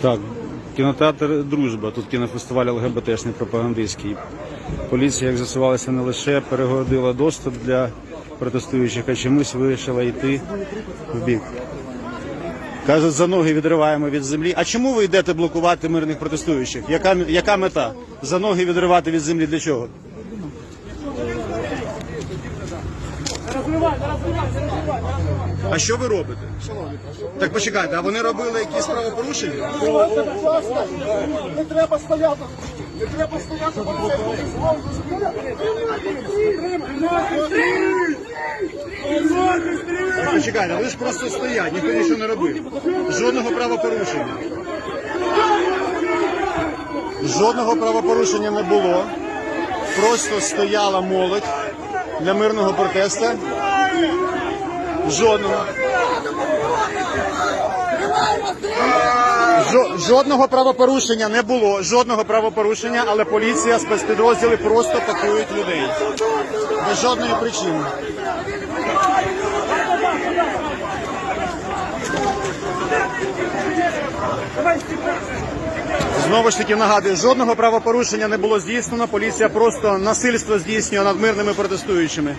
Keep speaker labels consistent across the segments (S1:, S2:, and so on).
S1: Так, кінотеатр Дружба. Тут кінофестиваль ЛГБТшний пропагандистський. Поліція, як з'ясувалося, не лише перегородила доступ для протестуючих, а чомусь вирішила йти в бік. Кажуть, за ноги відриваємо від землі. А чому ви йдете блокувати мирних протестуючих? Яка, яка мета? За ноги відривати від землі для чого? А що ви робите? Так почекайте, а вони робили якісь правопорушення?
S2: Не треба стояти. Не треба стояти.
S1: Почекайте, ви ж просто стоять, ніхто нічого не робив. Жодного правопорушення. Жодного правопорушення не було. Просто стояла молодь для мирного протесту. Жодного. Жодного правопорушення не було, жодного правопорушення, але поліція, спецпідрозділи просто пакують людей. Без жодної причини. Знову ж таки нагадую, жодного правопорушення не було здійснено. Поліція просто насильство здійснює над мирними протестуючими.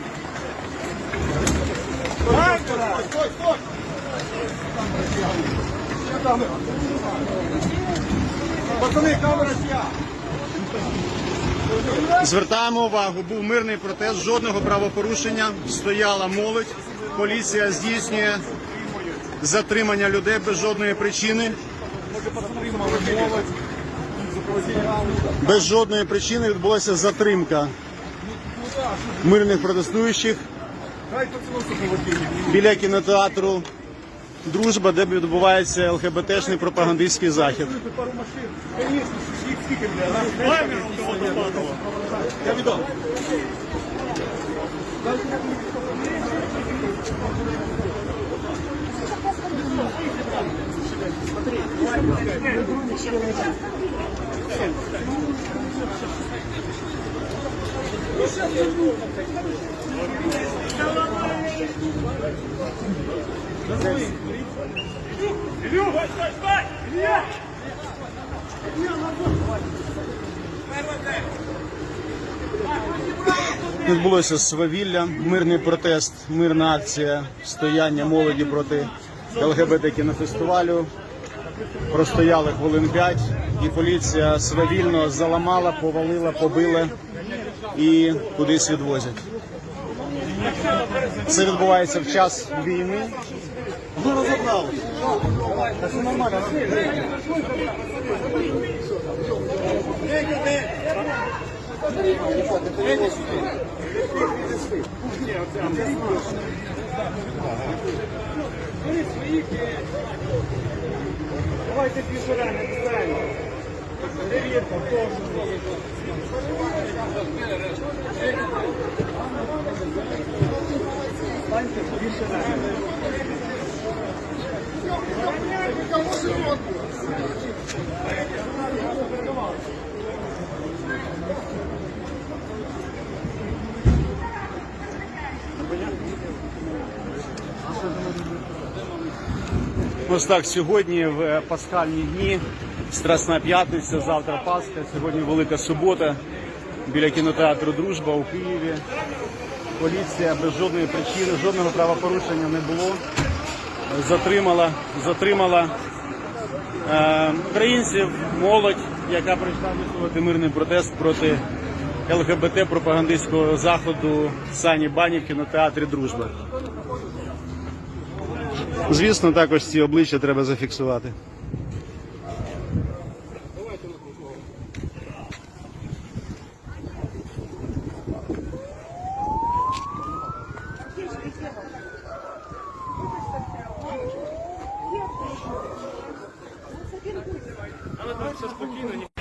S1: Звертаємо увагу, був мирний протест, жодного правопорушення, стояла молодь. Поліція здійснює затримання людей без жодної причини. Без жодної причини відбулася затримка мирних протестуючих біля кінотеатру Дружба, де відбувається ЛГБТшний пропагандистський захід.
S2: Пару
S1: Відбулося свавілля, мирний протест, мирна акція стояння молоді проти ЛГБТ кінофестивалю. Простояли хвилин 5 і поліція свавільно заламала, повалила, побила і кудись відвозять. Це відбувається в час війни.
S2: Ми розібрали. Та все нормально. Давайте більше рани, писаємо. Перевірка, точно. Станьте більше рани.
S1: Ось так сьогодні в е, пасхальні дні, Страсна п'ятниця, завтра Пасха, сьогодні Велика субота біля кінотеатру Дружба у Києві. Поліція без жодної причини, жодного правопорушення не було. Затримала, затримала е, українців, молодь, яка прийшла висловити мирний протест проти ЛГБТ пропагандистського заходу Сані Бані в кінотеатрі Дружба. Звісно, також ці обличчя треба зафіксувати. Але Все спокійно.